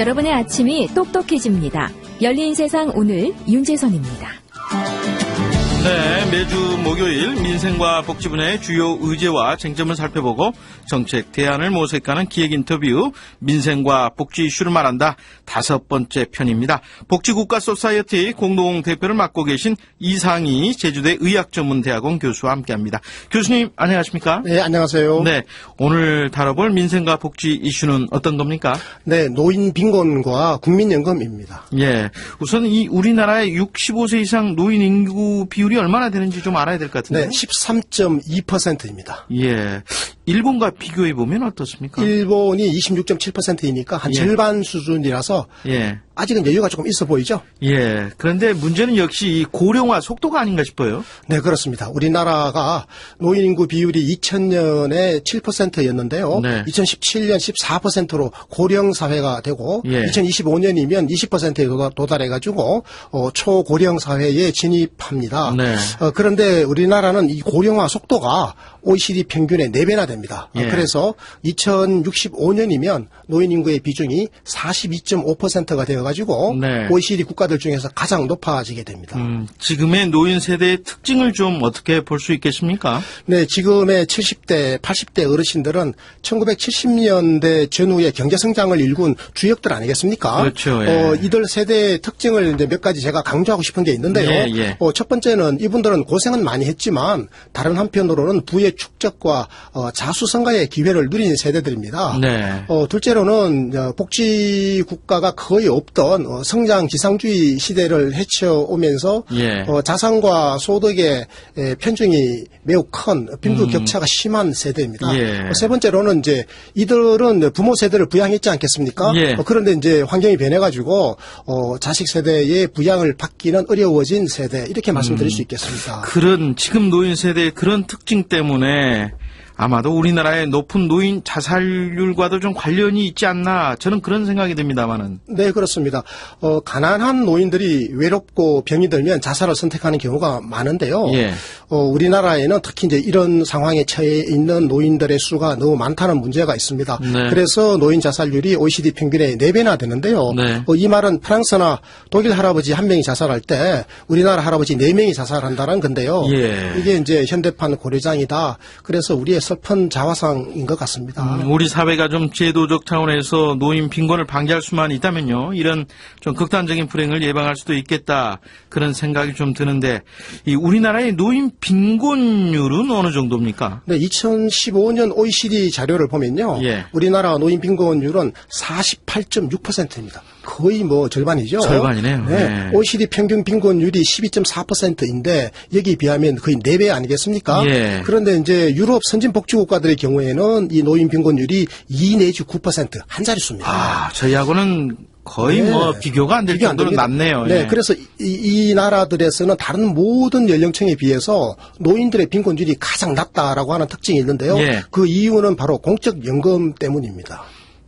여러분의 아침이 똑똑해집니다. 열린 세상 오늘 윤재선입니다. 네, 매주 목요일 민생과 복지분야의 주요 의제와 쟁점을 살펴보고 정책 대안을 모색하는 기획 인터뷰 민생과 복지 이슈를 말한다 다섯 번째 편입니다. 복지국가 소사이어티 공동 대표를 맡고 계신 이상희 제주대 의학전문대학원 교수와 함께합니다. 교수님 안녕하십니까? 네, 안녕하세요. 네, 오늘 다뤄볼 민생과 복지 이슈는 어떤 겁니까? 네, 노인 빈곤과 국민연금입니다. 예, 우선 이 우리나라의 65세 이상 노인 인구 비율 이 얼마나 되는지 좀 알아야 될것 네, 같은데요. 13.2%입니다. 예. 일본과 비교해 보면 어떻습니까? 일본이 26.7%이니까 한 예. 절반 수준이라서 예. 아직은 여유가 조금 있어 보이죠? 예. 그런데 문제는 역시 이 고령화 속도가 아닌가 싶어요. 네, 그렇습니다. 우리나라가 노인 인구 비율이 2000년에 7%였는데요. 네. 2017년 14%로 고령 사회가 되고 예. 2025년이면 20%에 도달해 가지고 어, 초고령 사회에 진입합니다. 네. 어, 그런데 우리나라는 이 고령화 속도가 OECD 평균의 4배나 됩니다. 어, 예. 그래서 2065년이면 노인 인구의 비중이 42.5%가 되어 가지고 네. OECD 국가들 중에서 가장 높아지게 됩니다. 음, 지금의 노인 세대의 특징을 좀 어떻게 볼 수 있겠습니까? 네, 지금의 70대, 80대 어르신들은 1970년대 전후의 경제 성장을 일군 주역들 아니겠습니까? 그렇죠, 예. 어, 이들 세대의 특징을 이제 몇 가지 제가 강조하고 싶은 게 있는데요. 예, 예. 어, 첫 번째는 이분들은 고생은 많이 했지만 다른 한편으로는 부의 축적과 어, 자수성가의 기회를 누린 세대들입니다. 네. 어, 둘째로는 어, 복지 국가가 거의 없던 어, 성장 지상주의 시대를 헤쳐오면서 예. 어, 자산과 소득의 에, 편중이 매우 큰 빈부 격차가 심한 세대입니다. 음. 예. 어, 세 번째로는 이제 이들은 부모 세대를 부양했지 않겠습니까? 예. 어, 그런데 이제 환경이 변해가지고 어, 자식 세대의 부양을 받기는 어려워진 세대 이렇게 말씀드릴 수 있겠습니다. 그런 지금 노인 세대의 그런 특징 때문에 né? 아마도 우리나라의 높은 노인 자살률과도 좀 관련이 있지 않나 저는 그런 생각이 듭니다만은. 네, 그렇습니다. 어, 가난한 노인들이 외롭고 병이 들면 자살을 선택하는 경우가 많은데요. 예. 어, 우리나라에는 특히 이제 이런 상황에 처해 있는 노인들의 수가 너무 많다는 문제가 있습니다. 네. 그래서 노인 자살률이 OECD 평균의 4배나 되는데요. 네. 어, 이 말은 프랑스나 독일 할아버지 한 명이 자살할 때 우리나라 할아버지 4명이 자살한다는 건데요. 예. 이게 이제 현대판 고려장이다. 그래서 우리의 슬픈 자화상인 것 같습니다. 음, 우리 사회가 좀 제도적 차원에서 노인 빈곤을 방지할 수만 있다면요. 이런 좀 극단적인 불행을 예방할 수도 있겠다. 그런 생각이 좀 드는데 이 우리나라의 노인 빈곤율은 어느 정도입니까? 네, 2015년 OECD 자료를 보면요. 예. 우리나라 노인 빈곤율은 48.6%입니다. 거의 뭐 절반이죠. 절반이네요. 네. 네. OECD 평균 빈곤율이 12.4%인데 여기에 비하면 거의 4배 아니겠습니까? 예. 그런데 이제 유럽 선진 복지 국가들의 경우에는 이 노인 빈곤율이 2 내지 9%한 자릿수입니다. 아, 저희하고는 거의 네. 뭐 비교가 안 될 정도로. 낮네요. 네, 예. 그래서 이, 이 나라들에서는 다른 모든 연령층에 비해서 노인들의 빈곤율이 가장 낮다라고 하는 특징이 있는데요. 예. 그 이유는 바로 공적 연금 때문입니다.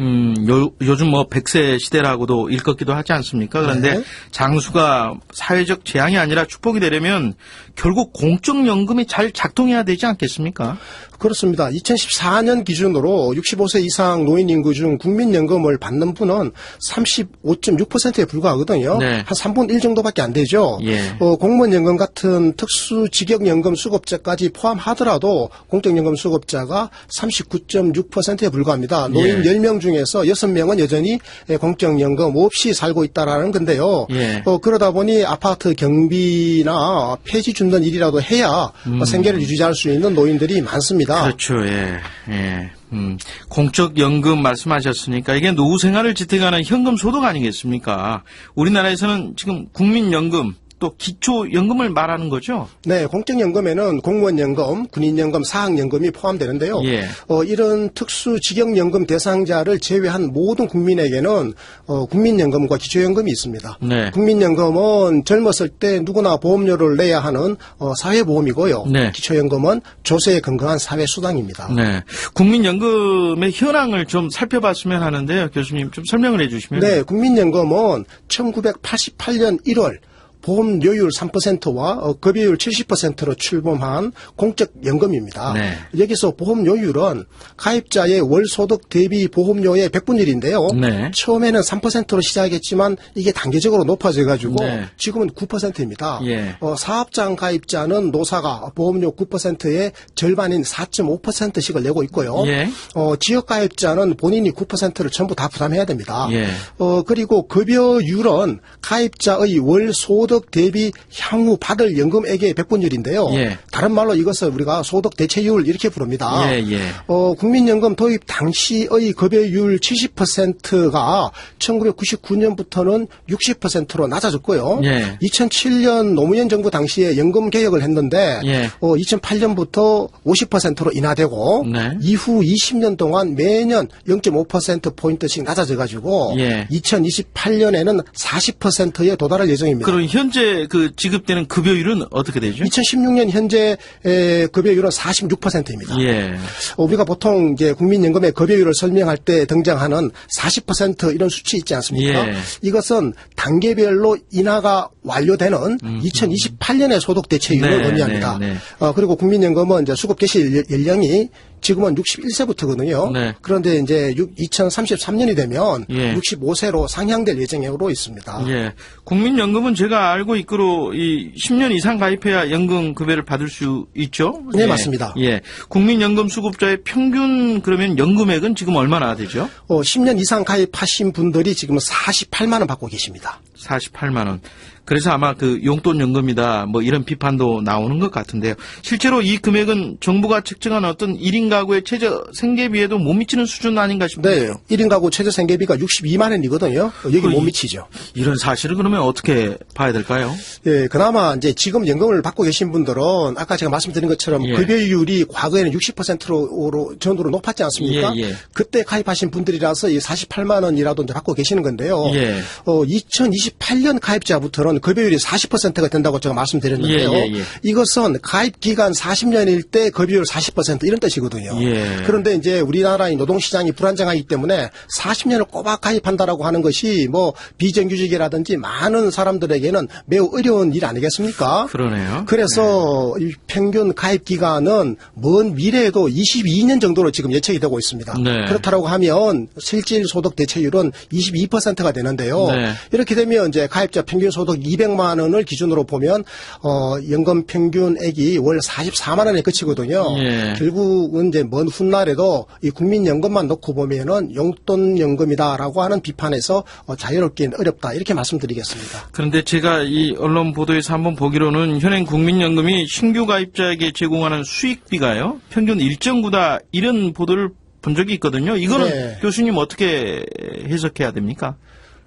음, 요, 요즘 뭐 100세 시대라고도 일컫기도 하지 않습니까? 그런데 네. 장수가 사회적 재앙이 아니라 축복이 되려면 결국 공적연금이 잘 작동해야 되지 않겠습니까? 그렇습니다. 2014년 기준으로 65세 이상 노인 인구 중 국민연금을 받는 분은 35.6%에 불과하거든요. 네. 한 3분 1 정도밖에 안 되죠. 예. 어, 공무원연금 같은 특수 직역연금 수급자까지 포함하더라도 공적연금 수급자가 39.6%에 불과합니다. 노인 예. 10명 중에서 6명은 여전히 공적연금 없이 살고 있다라는 건데요. 예. 어, 그러다 보니 아파트 경비나 폐지 줍는 일이라도 해야 어, 생계를 유지할 수 있는 노인들이 많습니다. 그렇죠, 예, 예. 음, 공적 연금 말씀하셨으니까 이게 노후 생활을 지탱하는 현금 소득 아니겠습니까? 우리나라에서는 지금 국민 연금 또 기초연금을 말하는 거죠? 네, 공적연금에는 공무원연금, 군인연금, 사학연금이 포함되는데요. 예. 어, 이런 특수직역연금 대상자를 제외한 모든 국민에게는 어, 국민연금과 기초연금이 있습니다. 네. 국민연금은 젊었을 때 누구나 보험료를 내야 하는 어, 사회보험이고요. 네. 기초연금은 조세에 근거한 사회수당입니다. 네. 국민연금의 현황을 좀 살펴봤으면 하는데요. 교수님 좀 설명을 해 주시면. 네, 국민연금은 1988년 1월 보험료율 3%와 어, 급여율 70%로 출범한 공적연금입니다. 네. 여기서 보험료율은 가입자의 월 소득 대비 보험료의 100분의 1인데요. 네. 처음에는 3%로 시작했지만 이게 단계적으로 높아져 가지고 네. 지금은 9%입니다. 예. 어, 사업장 가입자는 노사가 보험료 9%의 절반인 4.5%씩을 내고 있고요. 예. 어, 지역 가입자는 본인이 9%를 전부 다 부담해야 됩니다. 예. 어, 그리고 급여율은 가입자의 월 소득 대비 향후 받을 연금액의 백분율인데요. 예. 다른 말로 이것을 우리가 소득 대체율 이렇게 부릅니다. 예, 예. 어, 국민연금 도입 당시의 급여율 70%가 1999년부터는 60%로 낮아졌고요. 예. 2007년 노무현 정부 당시에 연금 개혁을 했는데 예. 어, 2008년부터 50%로 인하되고 네. 이후 20년 동안 매년 0.5% 포인트씩 낮아져 가지고 예. 2028년에는 40%에 도달할 예정입니다. 그럼 현재 그 지급되는 급여율은 어떻게 되죠? 2016년 현재 에, 급여율은 46%입니다. 예. 우리가 보통 이제 국민연금의 급여율을 설명할 때 등장하는 40% 이런 수치 있지 않습니까? 예. 이것은 단계별로 인하가 완료되는 2028년의 소득 대체율을 음. 네, 의미합니다. 네, 네. 어, 그리고 국민연금은 이제 수급 개시 연- 연령이 지금은 61세부터거든요. 네. 그런데 이제 2033년이 되면 예. 65세로 상향될 예정으로 있습니다. 예. 국민연금은 제가 알고 있기로 이 10년 이상 가입해야 연금 급여를 받을 수 있죠? 네, 예. 맞습니다. 예. 국민연금 수급자의 평균 그러면 연금액은 지금 얼마나 되죠? 어, 10년 이상 가입하신 분들이 지금 48만 원 받고 계십니다. 48만 원. 그래서 아마 그 용돈 연금이다 뭐 이런 비판도 나오는 것 같은데요. 실제로 이 금액은 정부가 책정한 어떤 1인 가구의 최저 생계비에도 못 미치는 수준 아닌가 싶은데요. 네. 1인 가구 최저 생계비가 62만 원이거든요. 여기 그못 이- 미치죠. 이런 사실을 그러면 어떻게 봐야 될까요? 예, 그나마 이제 지금 연금을 받고 계신 분들은 아까 제가 말씀드린 것처럼 예. 급여율이 과거에는 60%로 전으로 높았지 않습니까? 예, 예. 그때 가입하신 분들이라서 이 48만 원이라도 이제 받고 계시는 건데요. 예. 어, 2028년 가입자부터는 급여율이 40%가 된다고 제가 말씀드렸는데요. 예, 예, 예. 이것은 가입 기간 40년일 때 급여율 40% 이런 뜻이거든요. 예. 그런데 이제 우리나라의 노동 시장이 불안정하기 때문에 40년을 꼬박 가입한다라고 하는 것이 뭐 비정규직이라든지 많은 사람들에게는 매우 어려운 일 아니겠습니까? 그러네요. 그래서 이 평균 가입 기간은 먼 미래에도 22년 정도로 지금 예측이 되고 있습니다. 네. 그렇다고 하면 실질 소득 대체율은 22%가 되는데요. 네. 이렇게 되면 이제 가입자 평균 소득 200만 원을 기준으로 보면 어 연금 평균액이 월 44만 원에 그치거든요. 예. 결국은 이제 먼 훗날에도 이 국민연금만 놓고 보면은 용돈 연금이다라고 하는 비판에서 어, 자유롭기는 어렵다 이렇게 말씀드리겠습니다. 그런데 제가 이 언론 보도에서 한번 보기로는 현행 국민연금이 신규 가입자에게 제공하는 수익비가요 평균 1.9다 이런 보도를 본 적이 있거든요. 이거는 네. 교수님 어떻게 해석해야 됩니까?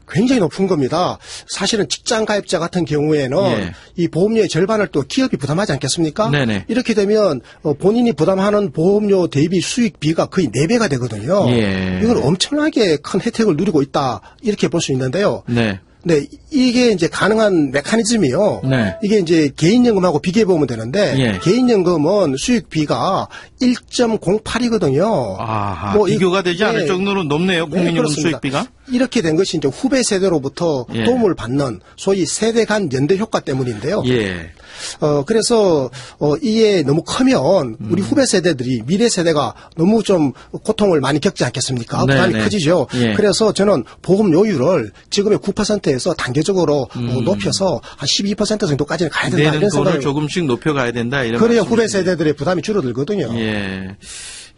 굉장히 높은 겁니다. 사실은 직장 가입자 같은 경우에는 예. 이 보험료의 절반을 또 기업이 부담하지 않겠습니까? 네네. 이렇게 되면 어, 본인이 부담하는 보험료 대비 수익비가 거의 4배가 되거든요. 예. 이건 엄청나게 큰 혜택을 누리고 있다 이렇게 볼 수 있는데요. 네. 네, 이게 이제 가능한 메커니즘이요. 네. 이게 이제 개인연금하고 비교해 보면 되는데 예. 개인연금은 수익비가 1.08이거든요. 아하, 뭐 이- 비교가 되지 않을 네. 정도로 높네요. 네, 국민연금 그렇습니다. 수익비가. 이렇게 된 것이 이제 후배 세대로부터 예. 도움을 받는 소위 세대 간 연대 효과 때문인데요. 예. 어, 그래서, 어, 이게 너무 크면 음. 우리 후배 세대들이 미래 세대가 너무 좀 고통을 많이 겪지 않겠습니까? 네, 부담이 네. 커지죠. 예. 그래서 저는 보험료율을 지금의 9%에 서 단계적으로 음. 어, 높여서 한 12% 정도까지는 가야 된다. 이런 생각을. 조금씩 높여가야 된다. 이런 그래야 후배. 세대들의 부담이 줄어들거든요. 예.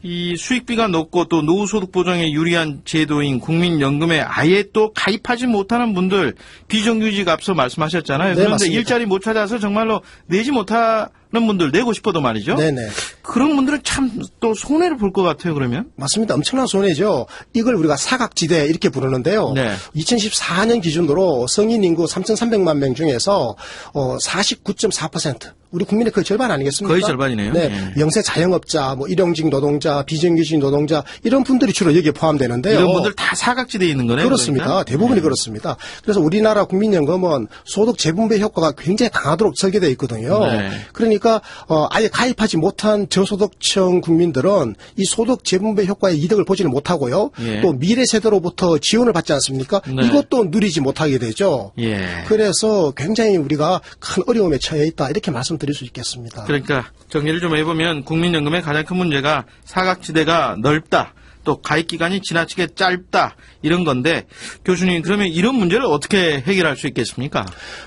이 수익비가 높고 또 노후소득 보장에 유리한 제도인 국민연금에 아예 또 가입하지 못하는 분들 비정규직 앞서 말씀하셨잖아요. 네, 그런데 맞습니다. 일자리 못 찾아서 정말로 내지 못하 는 분들 내고 싶어도 말이죠. 네네. 그런 분들은 참 또 손해를 볼 것 같아요. 그러면 맞습니다. 엄청난 손해죠. 이걸 우리가 사각지대 이렇게 부르는데요. 네. 2014년 기준으로 성인 인구 3,300만 명 중에서 어 49.4% 우리 국민의 거의 절반 아니겠습니까? 거의 절반이네요. 네. 예. 영세 자영업자, 뭐 일용직 노동자, 비정규직 노동자 이런 분들이 주로 여기에 포함되는데요. 이런 분들 다 사각지대에 있는 거네요. 그렇습니다. 그러니까. 대부분이 그렇습니다. 그래서 우리나라 국민연금은 소득 재분배 효과가 굉장히 강하도록 설계되어 있거든요. 네. 그러니까 그러니까 어, 아예 가입하지 못한 저소득층 국민들은 이 소득 재분배 효과의 이득을 보지는 못하고요. 예. 또 미래 세대로부터 지원을 받지 않습니까? 네. 이것도 누리지 못하게 되죠. 예. 그래서 굉장히 우리가 큰 어려움에 처해 있다 이렇게 말씀드릴 수 있겠습니다. 그러니까 정리를 좀 해보면 국민연금의 가장 큰 문제가 사각지대가 넓다. 또 가입 기간이 지나치게 짧다 이런 건데 교수님 그러면 이런 문제를 어떻게 해결할 수 있겠습니까?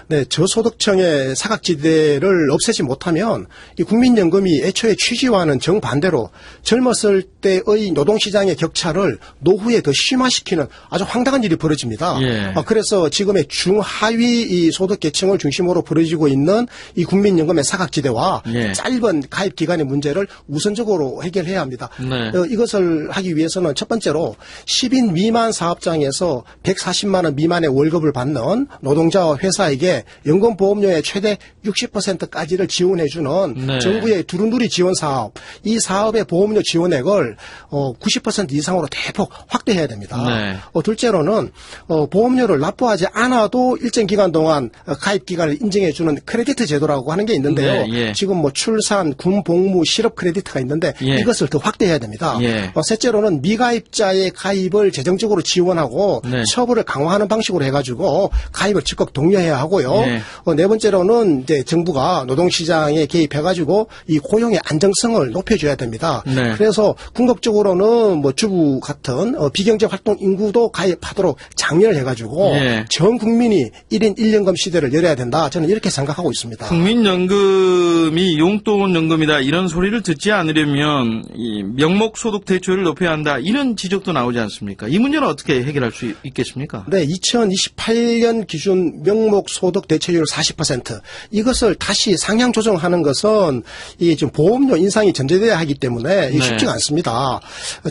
네, 저소득층의 사각지대를 없애지 못하면 이 국민연금이 애초에 취지와는 정반대로 젊었을 때의 노동시장의 격차를 노후에 더 심화시키는 아주 황당한 일이 벌어집니다. 예. 아, 그래서 지금의 중하위 이 소득계층을 중심으로 벌어지고 있는 이 국민연금의 사각지대와 예. 짧은 가입 기간의 문제를 우선적으로 해결해야 합니다. 네. 어, 이것을 하기 위해서는 첫 번째로 10인 미만 사업장에서 140만 원 미만의 월급을 받는 노동자와 회사에게 연금 보험료의 최대 60%까지를 지원해 주는 네. 정부의 두루누리 지원 사업, 이 사업의 보험료 지원액을 어, 90% 이상으로 대폭 확대해야 됩니다. 네. 어, 둘째로는 어, 보험료를 납부하지 않아도 일정 기간 동안 어, 가입 기간을 인정해 주는 크레디트 제도라고 하는 게 있는데요. 네, 예. 지금 뭐 출산, 군 복무, 실업 크레디트가 있는데 예. 이것을 더 확대해야 됩니다. 예. 어, 셋째로는 미가입자의 가입을 재정적으로 지원하고 네. 처벌을 강화하는 방식으로 해가지고 가입을 적극 독려해야 하고요. 예. 어, 네 번째로는 이제 정부가 노동시장에 개입해가지고 이 고용의 안정성을 높여줘야 됩니다. 네. 그래서 궁극적으로는 뭐 주부 같은 어, 비경제 활동 인구도 가입하도록 장려를 해가지고 예. 전 국민이 1인 1연금 시대를 열어야 된다. 저는 이렇게 생각하고 있습니다. 국민연금이 용돈연금이다 이런 소리를 듣지 않으려면 이 명목소득 대출을 높여야 한다 이런 지적도 나오지 않습니까? 이 문제는 어떻게 해결할 수 있겠습니까? 네, 2028년 기준 명목 소득 대체율 40% 이것을 다시 상향 조정하는 것은 이 지금 보험료 인상이 전제돼야 하기 때문에 네. 쉽지가 않습니다.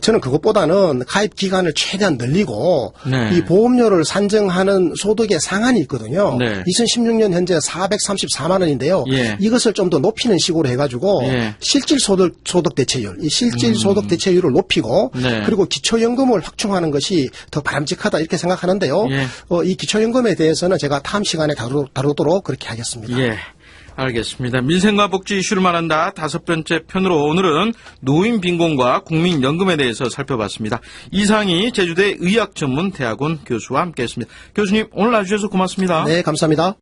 저는 그것보다는 가입 기간을 최대한 늘리고 네. 이 보험료를 산정하는 소득의 상한이 있거든요. 네. 2016년 현재 434만 원인데요. 예. 이것을 좀 더 높이는 식으로 해가지고 예. 음. 실질 소득 소득 대체율, 이 실질 소득 대체율을 높이고 네. 그리고 기초연금을 확충하는 것이 더 바람직하다 이렇게 생각하는데요. 예. 어, 이 기초연금에 대해서는 제가 다음 시간에 다루, 다루도록 그렇게 하겠습니다. 예. 알겠습니다. 민생과 복지 이슈를 말한다. 다섯 번째 편으로 오늘은 노인 빈곤과 국민연금에 대해서 살펴봤습니다. 이상희 제주대 의학전문대학원 교수와 함께했습니다. 교수님 오늘 나와주셔서 고맙습니다. 네, 감사합니다.